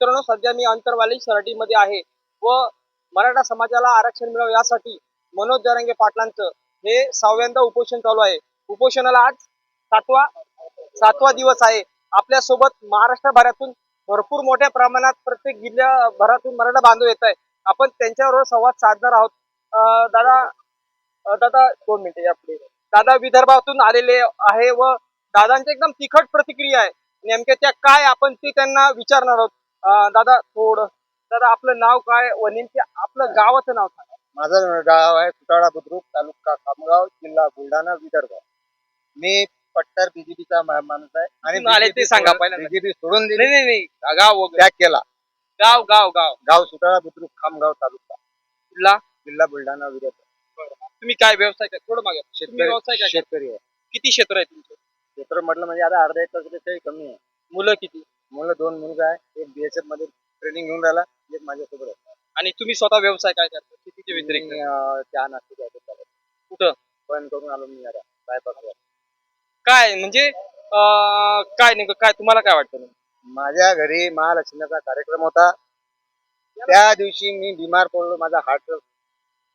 मित्रांनो सध्या मी अंतरवाली सराटीमध्ये आहे व मराठा समाजाला आरक्षण मिळावं यासाठी मनोज जरांगे पाटलांचं हे सहाव्यांदा उपोषण चालू आहे. उपोषणाला आज सातवा सातवा दिवस आहे. आपल्यासोबत महाराष्ट्रभरातून भरपूर मोठ्या प्रमाणात प्रत्येक जिल्ह्याभरातून मराठा बांधव येत आहे आपण त्यांच्याबरोबर संवाद साधणार आहोत. अं, दादा दादा दोन मिनिटे या पुढे. दादा विदर्भातून आलेले आहे व दादांची एकदम तिखट प्रतिक्रिया आहे. नेमक्या त्या काय आपण ते त्यांना विचारणार आहोत. दादा थोडं. दादा आपलं नाव काय व नेमके आपलं गावाचं नाव सांगा. माझं गाव आहे सुटाळा बुद्रुक तालुका खामगाव जिल्हा बुलढाणा विदर्भ. मी पट्टर बीजेपीचा माणूस आहे. आणि कुठून आले ते सांगा पहिल्यांदा. बीजेपी सोडून दिली. नाही नाही नाही. गाव वगैरे. त्याग केला. गाव गाव गाव. गाव सुटाळा बुद्रुक खामगाव तालुका. कुठला? जिल्हा बुलढाणा विदर्भ. तुम्ही काय व्यवसाय काय थोडं मागे. तुम्ही व्यवसाय काय शेतकरी? शेतकरी आहे. किती क्षेत्र आहे तुमचं? क्षेत्र म्हटलं म्हणजे आता अर्धा एकरपेक्षाही कमी आहे. मुलं किती? मुलं दोन मुलगा आहे. एक बीएसएफमध्ये ट्रेनिंग घेऊन राहिला. एक माझ्यासोबत आहे. आणि तुम्ही स्वतः व्यवसाय काय करता? शेतीच्या व्यतिरिक्त. मी, अं, चहा नाश्ते द्यायचे चालू कुठं? पण करून आलो मी आता बायपासवर. काय म्हणजे अं, काय नेमकं काय तुम्हाला काय वाटतं? माझ्या घरी महालक्ष्मीचा कार्यक्रम होता. त्या दिवशी मी बिमार पडलो. माझा हार्ट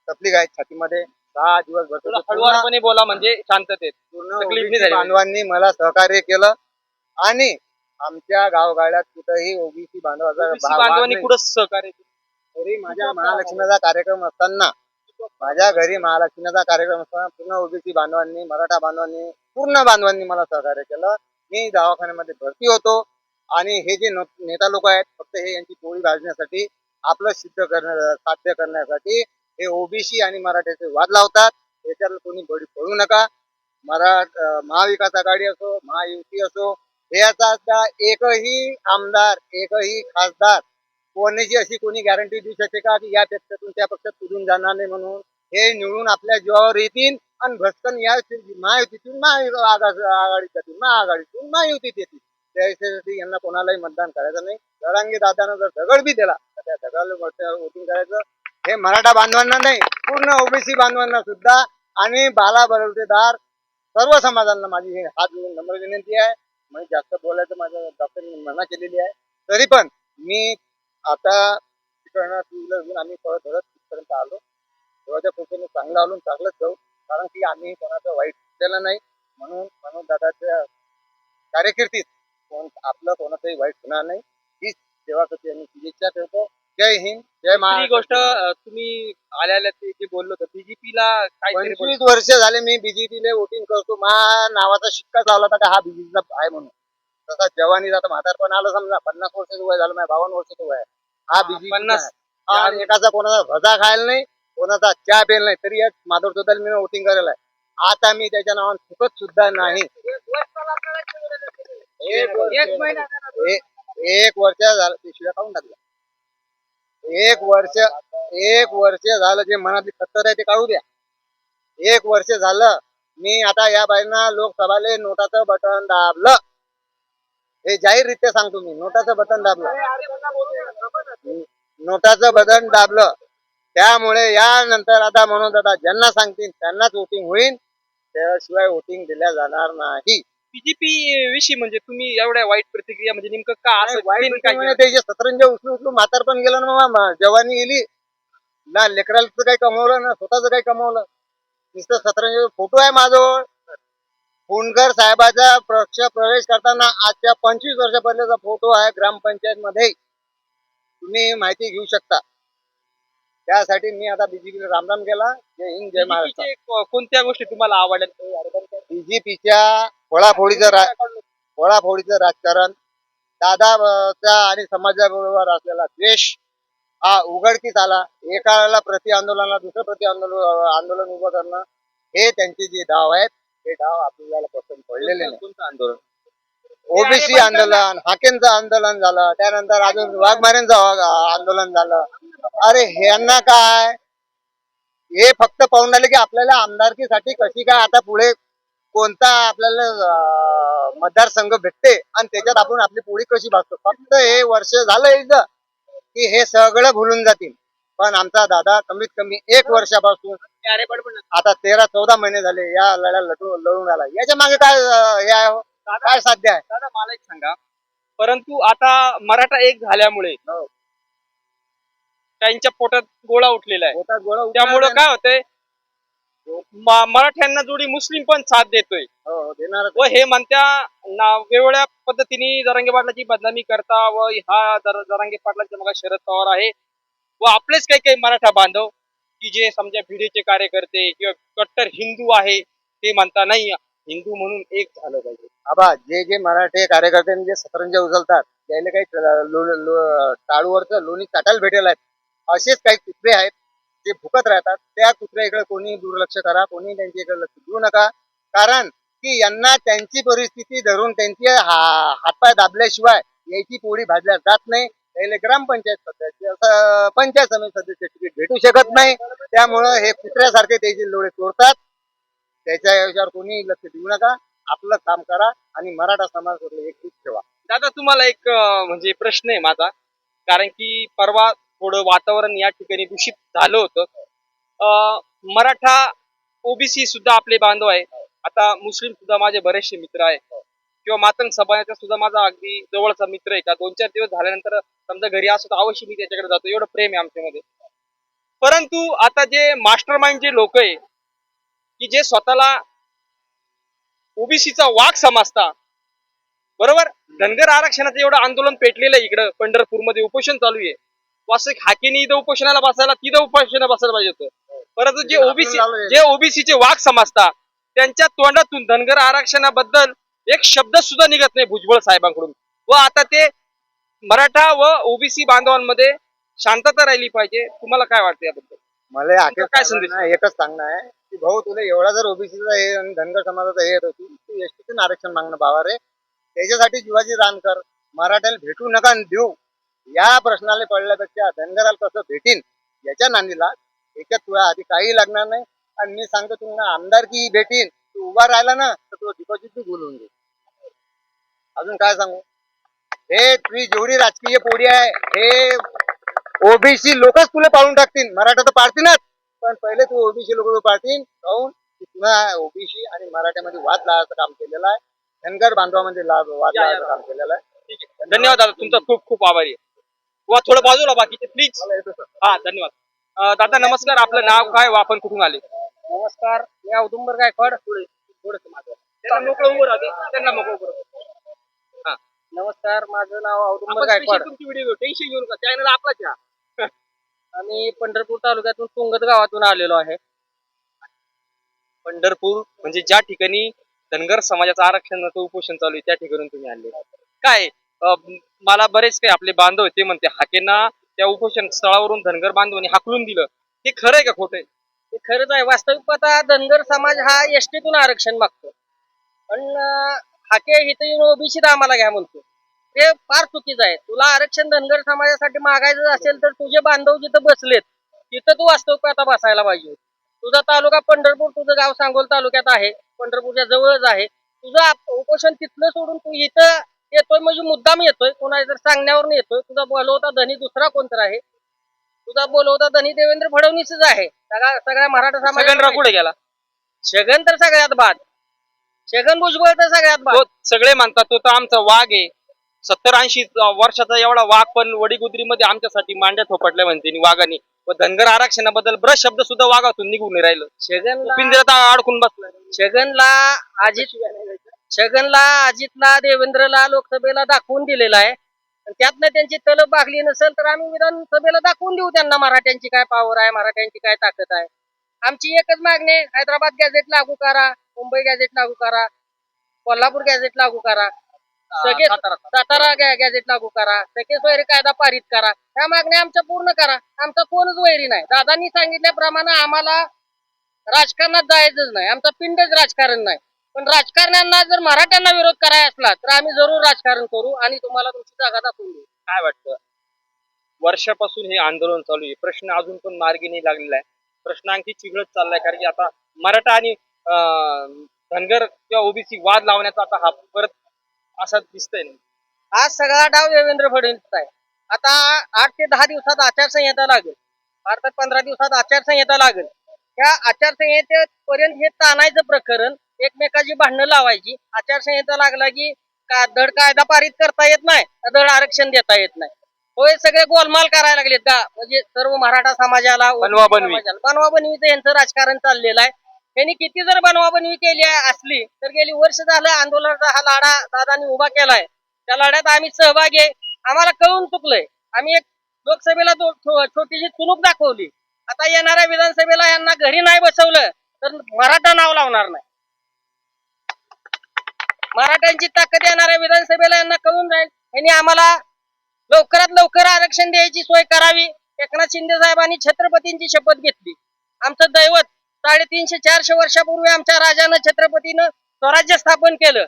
तकलीफ आहे छातीमध्ये. सहा दिवस भरतो हळूवारपणे बोला म्हणजे शांततेत. पूर्ण तकलीफ नाही OBC झाली. बांधवांनी मला सहकार्य केलं. आणि आमच्या गावगाड्यात कुठेही ओबीसी बांधवाचा बांधवांनी. कुठं सहकार्य? तरी माझ्या महालक्ष्मीचा कार्यक्रम असताना माझ्या घरी महालक्ष्मीचा कार्यक्रम असताना पूर्ण ओबीसी बांधवांनी मराठा बांधवांनी पूर्ण बांधवांनी मला सहकार्य केलं मी दवाखान्यामध्ये भरती होतो आणि हे जे नेता लोक आहेत फक्त हे यांची पोळी भाजण्यासाठी आपलं सिद्ध करण्या साध्य करण्यासाठी हे ओबीसी आणि मराठ्याचे वाद लावतात याच्यात कोणी बळी पडू नका मरा महाविकास आघाडी असो महायुती असो याचा आता एकही आमदार एकही खासदार कोणाची अशी कोणी गॅरंटी देऊ शकते का? की या पक्षातून त्या पक्षात कुठून जाणार नाही म्हणून. हे निवडून आपल्या जीवावर येतील आणि भस्कन या महायुतीतून महाआघाडी जातील महाआघाडीतून महायुतीत येतील. त्यासाठी यांना कोणालाही मतदान करायचं नाही. दडांगी दादानं जर दगड बी दिला तर त्या दगडाला वोटिंग करायचं. हे मराठा बांधवांना नाही पूर्ण ओबीसी बांधवांना सुद्धा आणि बाला बलवतेदार सर्व समाजांना माझी हे हात जोडून नम्र विनंती आहे. म्हणजे जास्त बोलायचं माझ्या डॉक्टरने मना केलेली आहे. तरी पण मी आता तिकडनं टू व्हीलर घेऊन आम्ही थोडं धरत तिथपर्यंत आलो. देवाच्या कृपेने चांगलं आलो चांगलंच जाऊ. कारण की आम्ही कोणाचं वाईट केलं नाही. म्हणून म्हणून दादाच्या कार्यकिर्दीत कोण आपलं कोणाचंही वाईट होणार नाही. हीच देवाकृती आम्ही इच्छा ठेवतो जय हिंद जय दुसरी महाराष्ट्र. गोष्ट अं, तुम्ही आल्या आल्या ते जे बोललो होतं बीजेपीला काहीतरी पंचवीस वर्ष झाले मी बीजेपीला वोटिंग करतो. मा नावाचा शिक्का चावला होता का हा बीजेपीचा आहे म्हणून. तसा जवानी आता म्हातारपण आलं समजा पन्नास वर्षाचं वय झालं माझ्या बावन्न वर्षाचं वय आहे. हा बीजेपी पन्नास. आणि एकाचा कोणाचा भजा खायला नाही कोणाचा चहा प्यायला नाही तरी या माधव चौधरी मी वोटिंग करायला आहे. आता मी त्याच्या नावाने चुकत सुद्धा नाही. एक वर्ष- ए- एक वर्ष झालं ते शिव्या काढून टाकल्या. एक वर्ष एक वर्ष झालं जे मनातली खत्तर आहे ते काढू द्या. एक वर्ष झालं मी आता या बाईंना लोकसभाले नोटाचं बटन दाबलं. हे जाहीररित्या सांगतो मी नोटाचं बटन दाबलं. नोटाचं बटन दाबलं. त्यामुळे यानंतर आता म्हणून दादा ज्यांना सांगतील त्यांनाच वोटिंग होईल. त्याशिवाय वोटिंग दिल्या जाणार नाही. बीजेपी विषयी म्हणजे तुम्ही एवढ्या वाईट प्रतिक्रिया म्हणजे नेमकं का असं वाईट काय म्हणजे केलं? ते जे सतरंज उचलू उचलू म्हातार पण गेलं ना मामा. जवानी गेली. ना लेकराचं काही कमवलं ना स्वतःच काही कमवलं. नुसतं सतरंज फोटो आहे माझ्याजवळ. फोनकर साहेबाचा पक्ष प्रवेश करताना आजच्या पंचवीस वर्षापर्यंतचा फोटो आहे ग्रामपंचायत मध्ये तुम्ही माहिती घेऊ शकता. त्यासाठी मी आता बीजेपीला रामराम केला. जय हिंद जय महाराष्ट्र BJP चे को- कोणत्या गोष्टी तुम्हाला आवडल्या? बीजेपीच्या फोडाफोडीचं रा फोडाफोडीचं राजकारण दादाचा आणि समाजाबरोबर असलेला द्वेष हा उघडकीस आला. एकाला प्रति आंदोलनाला दुसरं प्रति आंदोलन आंदोलन उभं करणं हे त्यांचे जे डाव आहेत हे डाव आपल्याला पसंत पडलेले नाही. आंदोलन? ओबीसी आंदोलन हाकेंचं आंदोलन झालं त्यानंतर अजून वाघमारेंचं आ- आंदोलन झालं. अरे ह्यांना काय? हे फक्त पाहून राहिले की आपल्याला आमदारकीसाठी कशी काय आता पुढे कोणता आपल्याला मतदारसंघ भेटते आणि त्याच्यात आपण आपली पोळी कशी भासतो फक्त हे वर्ष झालं इथं की हे सगळं भुलून जातील पण आमचा दादा कमीत कमी एक वर्षापासून आता तेरा चौदा महिने झाले या लढ्या लढून लढून आला याच्या मागे काय हे आहे हो? काय साध्य आहे दादा मला एक सांगा परंतु आता मराठा एक झाल्यामुळे हो. त्यांच्या पोटात गोळा उठलेला आहे पोटात गोळा त्यामुळं नाही. काय होतंय म- मराठ्यांना जोडी मुस्लिम पण साथ देतोय. हो, हो, देणारच. व हे म्हणत्या ना- वेगवेगळ्या पद्धतीने जरांगे पाटलाची बदनामी करता व हा जर- जरांगे पाटलांचा मग शरद पवार आहे. व आपलेच काही काही मराठा बांधव की जे समजा भिडेचे कार्यकर्ते किंवा कट्टर हिंदू आहे ते म्हणता नाही हिंदू म्हणून एक झालं पाहिजे. आबा जे जे मराठी कार्यकर्ते जे सतरंजा उचलतात त्याला काही लो- लो- टाळूवरचं लोणी चाटायला भेटेल आहेत. असेच काही कुत्रे आहेत जे भुकत राहतात त्या कुत्र्याकडे कोणी दुर्लक्ष करा कोणी त्यांच्याकडे लक्ष देऊ नका. कारण की यांना त्यांची परिस्थिती धरून त्यांचे हा- हातपाय दाबल्याशिवाय याची पोळी भाजल्या जात नाही. त्याला ग्रामपंचायत सदस्य पंचायत समिती सदस्य तिकीट भेटू शकत नाही. त्यामुळं हे कुत्र्यासारखे त्याचे लोळे तोडतात. त्याच्या याच्यावर कोणी लक्ष देऊ नका. आपलं काम करा आणि मराठा समाज एक ठेवा. दादा तुम्हाला एक अं, म्हणजे प्रश्न आहे माझा. कारण की परवा थोडं वातावरण या ठिकाणी दूषित झालं होतं. मराठा ओबीसी सुद्धा आपले बांधव आहे. आता मुस्लिम सुद्धा माझे बरेचसे मित्र आहे किंवा मातंग समाजाचा सुद्धा माझा अगदी जवळचा मित्र आहे. का दोन चार दिवस झाल्यानंतर समजा घरी असतो तर अवश्य मी त्याच्याकडे जातो. एवढं प्रेम आहे आमच्यामध्ये. परंतु आता जे मास्टर माइंड जे लोक आहे की जे स्वतःला ओबीसीचा वाघ समजता बरोबर? धनगर आरक्षणाचं एवढं आंदोलन पेटलेलं आहे इकडं पंढरपूरमध्ये. उपोषण चालू आहे. वास्तविक हाकेने इथं उपोषणाला बसायला तिथं उपोषणाला बसायला पाहिजे होतं. परंतु जे ओबीसी जे ओबीसीचे वाघ समजता त्यांच्या तोंडातून धनगर आरक्षणाबद्दल एक शब्द सुद्धा निघत नाही भुजबळ साहेबांकडून. व आता ते मराठा व ओबीसी बांधवांमध्ये शांतता राहिली पाहिजे. तुम्हाला काय वाटतं याबद्दल? मला काय संदेश? एकच सांगणं आहे की भाऊ तुला एवढा जर ओबीसीचा हे आणि धनगर समाजाचा हे येत होती तू एसटीतून आरक्षण मागणं बाबा रे त्याच्यासाठी जीवाची रान कर मराठ्याला भेटू नका आणि देऊ. या प्रश्नाला पडल्यापेक्षा धनगराला कसं भेटीन याच्या नांदीला याच्यात तुला आधी काही लागणार नाही. आणि मी सांगतो तुम्हाला आमदारकी भेटीन तू उभा राहिला ना तर तुला डिपॉझिट बी बोलवून दे अजून काय सांगू? हे तुझी जेवढी राजकीय पोडी आहे हे ओबीसी लोकच तुला पाळून टाकतील. मराठा तर पाळतीलच. पण पहिले तू ओबीसी लोक पाळतील काहून? तुला ओबीसी आणि मराठ्यामध्ये वाद लावायचं काम केलेलं आहे. धनगर बांधवामध्ये वाद. लावायचं काम केलेलं आहे. ठीक आहे. धन्यवाद दादा तुमचा खूप खूप आभारी आहे. वा थोडं बाजूला बाकीचे प्लीज. हा धन्यवाद. दादा नमस्कार. आपलं नाव काय व आपण कुठून आले? नमस्कार. मी औदुंबर गायकवाड. पुढे थोडस माझं त्यांना मोकळं उभं राहते त्यांना मोकळं उभं राहते हा. नमस्कार. माझं नाव औदुंबर गायकवाड. तुमची व्हिडिओ टेन्शन घेऊन का चॅनल आपलाच हा. आम्ही पंढरपूर तालुक्यातून तुंगत गावातून आलेलो आहे. पंढरपूर म्हणजे ज्या ठिकाणी धनगर समाजाचं आरक्षणाचं उपोषण चालू आहे त्या ठिकाणी तुम्ही आले. काय? मला बरेच काही आपले बांधव ते म्हणते हाकेंना त्या उपोषण स्थळावरून धनगर बांधवांनी हाकलून दिलं. हे खरं आहे का खोटं आहे? हे खरंच आहे. वास्तविक पाहता धनगर समाज हा एसटीतून आरक्षण मागतो. पण हाके इथे येऊन ओबीसीत आम्हाला घ्या म्हणतो. ते फार चुकीचं आहे. तुला आरक्षण धनगर समाजासाठी मागायचं असेल तर तुझे बांधव जिथं बसलेत तिथं तू वास्तविक पाहता बसायला पाहिजे. तुझा तालुका पंढरपूर तुझं गाव सांगोल तालुक्यात आहे पंढरपूरच्या जवळच आहे. तुझं उपोषण तिथलं सोडून तू इथं येतोय म्हणजे मुद्दाम येतोय. कोणाच्या जर सांगण्यावर येतोय तुझा बोलवता धनी दुसरा कोणता आहे? तुझा बोलवता धनी देवेंद्र फडणवीसच आहे. सगळा सगळ्या मराठा सगळ्यांना समाज पुढे गेला? छगन तर सगळ्यात बाद. छगन भुजबळ तर सगळ्यात बाद. सगळे म्हणतात तो तर आमचा वाघ आहे. सत्तर ऐंशी वर्षाचा एवढा वाघ पण वडीगुद्रीमध्ये आमच्यासाठी मांड्या थोपटल्या म्हणते वाघाने. व धनगर आरक्षणाबद्दल ब्रश शब्द सुद्धा वाघातून निघून राहिलं. छगनला पिंजऱ्यात अडकून बसलाय छगनला अजित छगनला अजितला देवेंद्रला लोकसभेला दाखवून दिलेला आहे. त्यातनं त्यांची तलब बागली नसेल तर आम्ही विधानसभेला दाखवून देऊ त्यांना मराठ्यांची काय पॉवर आहे मराठ्यांची काय ताकद आहे. आमची एकच मागणी आहे हैदराबाद गॅझेट लागू करा मुंबई गॅझेट लागू करा कोल्हापूर गॅझेट लागू करा. सगळे सातारा. गॅझेट लागू करा सगळे सोयरी कायदा पारित करा. ह्या मागण्या आमच्या पूर्ण करा. आमचा कोणच वैरी नाही. दादांनी सांगितल्याप्रमाणे आम्हाला राजकारणात जायचंच नाही. आमचा पिंडच राजकारण नाही. पण राजकारण्यांना जर मराठ्यांना विरोध करायचा असला तर आम्ही जरूर राजकारण करू आणि तुम्हाला तुमची जागा दाखवून देऊ. काय वाटतं? वर्षापासून हे आंदोलन चालू आहे. प्रश्न अजून पण मार्गी नाही लागलेला आहे. प्रश्न आणखी चिघळत चाललाय कारण की आता मराठा आणि धनगर किंवा ओबीसी वाद लावण्याचा आता हा परत असा दिसतंय हा सगळा डाव देवेंद्र फडणवीसचा आहे. आता आठ ते दहा दिवसात आचारसंहिता लागेल. भारतात पंधरा दिवसात आचारसंहिता लागेल. त्या आचारसंहितेपर्यंत हे ताणायचं प्रकरण एकमेकाची भांडणं लावायची. आचारसंहिता लागला की का धड कायदा पारित करता येत नाही धड आरक्षण देता येत नाही. होय सगळे गोलमाल करायला लागलेत का? म्हणजे सर्व मराठा समाजाला ओबीसी बनवाबनवी. समाजाला. बनवाबनवीचं यांचं राजकारण चाललेलं आहे. त्यांनी किती जर बनवाबनवी केली असली तर गेली वर्ष झालं आंदोलनाचा हा लाडा दादानी उभा केलाय. त्या लढ्यात आम्ही सहभागी आहे. आम्हाला कळून चुकलंय. आम्ही एक लोकसभेला छोटीशी चुनूक दाखवली. आता येणाऱ्या विधानसभेला यांना घरी नाही बसवलं तर मराठा नाव लावणार नाही. मराठ्यांची ताकद येणाऱ्या विधानसभेला यांना कळून जाईल. यांनी आम्हाला लवकरात लवकर आरक्षण द्यायची सोय करावी. एकनाथ शिंदे साहेबांनी छत्रपतींची शपथ घेतली. आमचं दैवत साडेतीनशे चारशे वर्षापूर्वी आमच्या राजानं छत्रपतीनं स्वराज्य स्थापन केलं.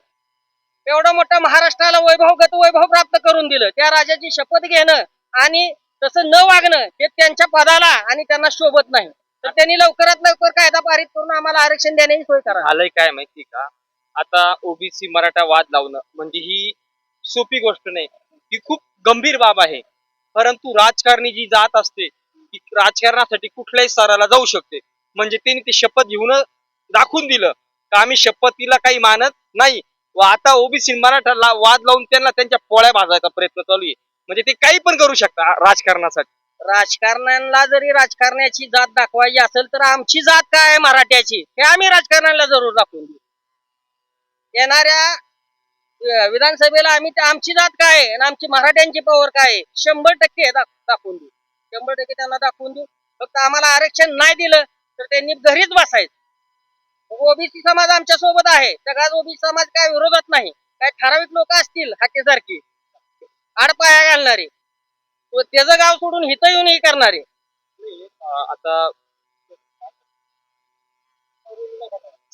एवढं मोठं महाराष्ट्राला वैभवगत वैभव प्राप्त करून दिलं. त्या राजाची शपथ घेणं आणि तसं न वागणं हे त्यांच्या पदाला आणि त्यांना शोभत नाही. तर त्यांनी लवकरात लवकर कायदा पारित करून आम्हाला आरक्षण देण्याची सोय करा आलंय काय माहिती का? आता ओबीसी मराठा वाद लावणं म्हणजे ही सोपी गोष्ट नाही. ही खूप गंभीर बाब आहे. परंतु राजकारणी जी जात असते ती राजकारणासाठी कुठल्याही स्तराला जाऊ शकते. म्हणजे त्यांनी ते शपथ घेऊन दाखवून दिलं. का आम्ही शपथीला काही मानत नाही. व आता ओबीसी मराठाला वाद लावून त्यांना त्यांच्या पोळ्या भाजायचा प्रयत्न चालू आहे. म्हणजे ते काही पण करू शकता राजकारणासाठी. राजकारण्यांना जरी राजकारण्याची जात दाखवायची असेल तर आमची जात काय आहे मराठ्याची? हे आम्ही राजकारण्याला जरूर दाखवून देऊ. येणाऱ्या विधानसभेला आम्ही आमची जात काय आणि आमची मराठ्यांची पॉवर काय आहे? शंभर टक्के दाखवून देऊ. शंभर टक्के त्यांना दाखवून देऊ. फक्त आम्हाला आरक्षण नाही दिलं तर त्यांनी घरीच बसायचं. ओबीसी समाज आमच्यासोबत आहे. सगळाच ओबीसी समाज काय विरोधात नाही. काय ठराविक लोक असतील हाकेसारखी. आडपाया घालणारे. त्याच त्याचं गाव सोडून हिथं येऊन हे करणारे. आता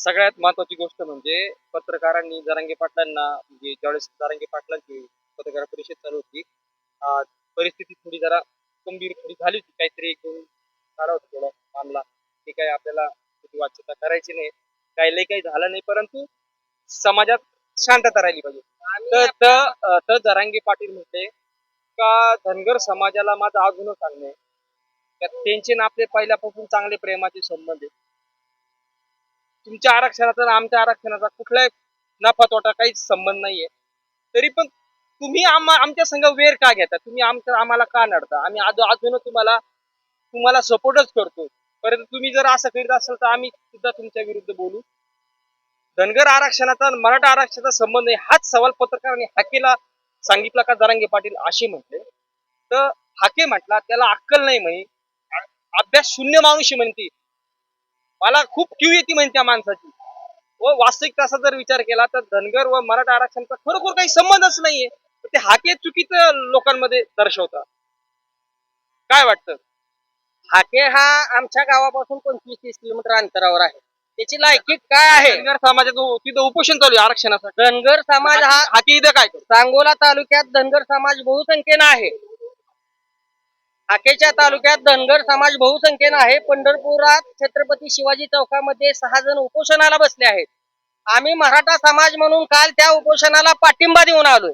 सगळ्यात महत्वाची गोष्ट म्हणजे पत्रकारांनी जरांगे पाटलांना म्हणजे ज्यावेळेस जरांगे पाटलांची पत्रकार परिषद चालू होती परिस्थिती थोडी जरा गंभीर थोडी झाली होती. काहीतरी एक दोन झाला होता थोडा मामला. ते काही आपल्याला वाच्यता करायची नाही. काही काही झालं नाही परंतु समाजात शांतता राहिली पाहिजे. तर तर जरांगे पाटील म्हणते का धनगर समाजाला माझं अजूनच सांगणं? का त्यांचे ना आपले पहिल्यापासून चांगले प्रेमाचे संबंध आहे तुमच्या आरक्षणाचा आणि आमच्या आरक्षणाचा कुठलाही नफा तोटा काहीच संबंध नाहीये. तरी पण तुम्ही आम्हा आमच्या संघ वेर का घेता? तुम्ही आमच्या आम्हाला का नडता? आम्ही आज अजून तुम्हाला तुम्हाला सपोर्टच करतो परंतु तुम्ही जर असं करीत असाल तर आम्ही सुद्धा तुमच्या विरुद्ध बोलू. धनगर आरक्षणाचा मराठा आरक्षणाचा संबंध आहे. हाच सवाल पत्रकारांनी हाकेला सांगितला का जरांगे पाटील? असे म्हटले. तर हाके म्हटला त्याला अक्कल नाही म्हणे. अभ्यास शून्य माणूस म्हणते मला खूप क्यू येते म्हणे त्या माणसाची. व वास्तविक तसा जर विचार केला तर धनगर व मराठा आरक्षणाचा खरोखर काही संबंधच नाहीये. ते हाके चुकीचं लोकांमध्ये दर्शवतात. काय वाटतं? हाके हा आमच्या गावापासून पंचवीस तीस किलोमीटर अंतरावर आहे. त्याची लायकी काय आहे? धनगर समाजाचं तिथं उपोषण चालू आहे आरक्षणासाठी. धनगर समाज हा हाके इथं काय? सांगोला तालुक्यात धनगर समाज बहुसंख्येनं आहे. हाकेच्या तालुक्यात धनगर समाज बहुसंख्येनं आहे. पंढरपुरात छत्रपती शिवाजी चौकामध्ये सहा जण उपोषणाला बसले आहेत. आम्ही मराठा समाज म्हणून काल त्या उपोषणाला पाठिंबा देऊन आलोय.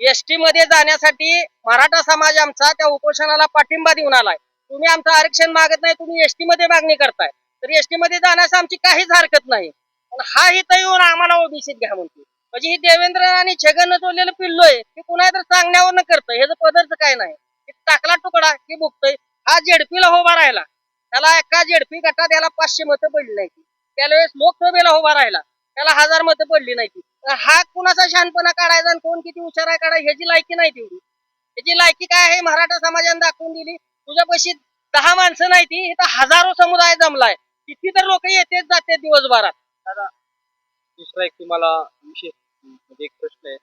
एसटी मध्ये जाण्यासाठी मराठा समाज आमचा त्या उपोषणाला पाठिंबा देऊन आलाय. तुम्ही आमचं आरक्षण मागत नाही तुम्ही एसटी मध्ये मागणी करताय. तर एसटी मध्ये जाण्यास आमची काहीच हरकत नाही. पण हा इथं येऊन आम्हाला ओबीसीत घ्या म्हणतो म्हणजे हे देवेंद्र आणि छगन चोरलेलं पिल्लो आहे ते कुणा तर सांगण्यावर न करतं ह्याचं पदार्थ काय नाही टाकला तुकडा हे बुकतोय हा जेडपीला उभा राहिला. त्याला एका जेडपी गटात याला पाचशे मतं पडली नाही त्यावेळेस लोकसभेला उभा राहिला. त्याला हजार मतं पडली नाही तर हा कुणाचा शहाणपणा काढायचा आणि कोण किती हुशार आहे काढायचा ह्याची लायकी नाही तेवढी. ह्याची लायकी काय आहे? मराठा समाजाने दाखवून दिली. तुझ्यापाशी दहा माणसं नाही ती इथं हजारो समुदाय जमलाय. किती तर लोक येतेच जाते दिवसभरात. दुसरा एक तुम्हाला विशेष म्हणजे एक प्रश्न आहे.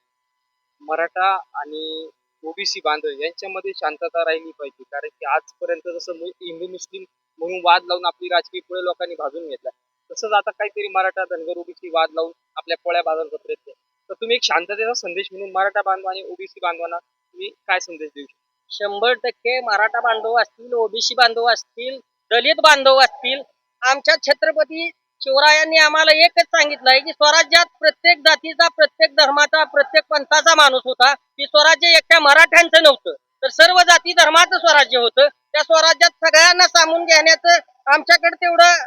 मराठा आणि ओबीसी बांधव यांच्यामध्ये शांतता राहिली पाहिजे. कारण की आजपर्यंत जसं हिंदू मुस्लिम म्हणून वाद लावून आपली राजकीय पोळे लोकांनी भाजून घेतला. तसंच आता काहीतरी मराठा धनगर ओबीसी वाद लावून आपल्या पोळ्या भाजण्याचा प्रयत्न तर तुम्ही एक शांततेचा संदेश म्हणून मराठा बांधव आणि ओबीसी बांधवांना तुम्ही काय संदेश देऊ शकता? शंभर टक्के मराठा बांधव असतील ओबीसी बांधव असतील दलित बांधव असतील आमच्या छत्रपती शिवरायांनी आम्हाला एकच सांगितलंय की स्वराज्यात प्रत्येक जातीचा प्रत्येक धर्माचा प्रत्येक पंथाचा माणूस होता. की स्वराज्य एकट्या मराठ्यांचं नव्हतं. तर सर्व जाती धर्माचं स्वराज्य होतं. त्या स्वराज्यात सगळ्यांना सामून घेण्याचं आमच्याकडे तेवढं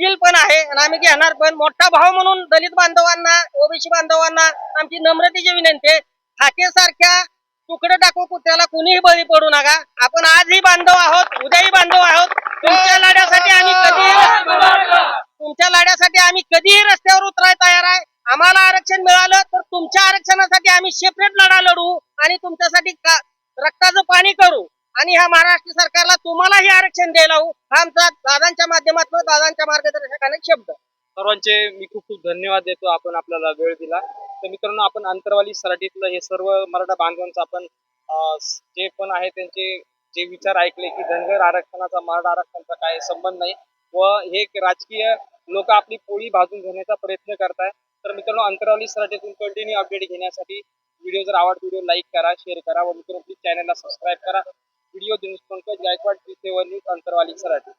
किल पण आहे आणि आम्ही घेणार पण. मोठा भाव म्हणून दलित बांधवांना ओबीसी बांधवांना आमची नम्रतेची विनंती आहे. हाके सारख्या तुकडं टाकू कुत्र्याला कुणीही बळी पडू नका. आपण आजही बांधव आहोत उद्याही बांधव आहोत. तुमच्या लढ्यासाठी आम्ही कधी तुमच्या लढ्यासाठी आम्ही कधीही रस्त्यावर उतराय तयार आहे. आम्हाला आरक्षण मिळालं तर तुमच्या आरक्षणासाठी आम्ही सेपरेट लढा लढू आणि तुमच्यासाठी रक्ताचं पाणी करू. आणि ह्या महाराष्ट्र सरकारला तुम्हालाही आरक्षण द्यायला हवं. हा आमचा दादांच्या माध्यमातून दादांच्या मार्गदर्शकाने शब्द. सर्वांचे मी खूप खूप धन्यवाद देतो आपण आपल्याला वेळ दिला. तर मित्रांनो आपण अंतरवाली सराटीतलं हे सर्व मराठा बांधवांचं आपण जे पण आहे त्यांचे जे विचार ऐकले की धनगर आरक्षणाचा मराठा आरक्षणाचा काय संबंध नाही व हे राजकीय लोक आपली पोळी भाजून घेण्याचा प्रयत्न करताय. तर मित्रांनो अंतरावली सराटीतून कंटिन्यू अपडेट घेण्यासाठी व्हिडिओ जर आवडतो व्हिडिओ लाईक करा शेअर करा व मित्रांनो प्लीज चॅनलला सबस्क्राईब करा. Video Dinesh Pankaj Gaikwad news Antarwali Sarati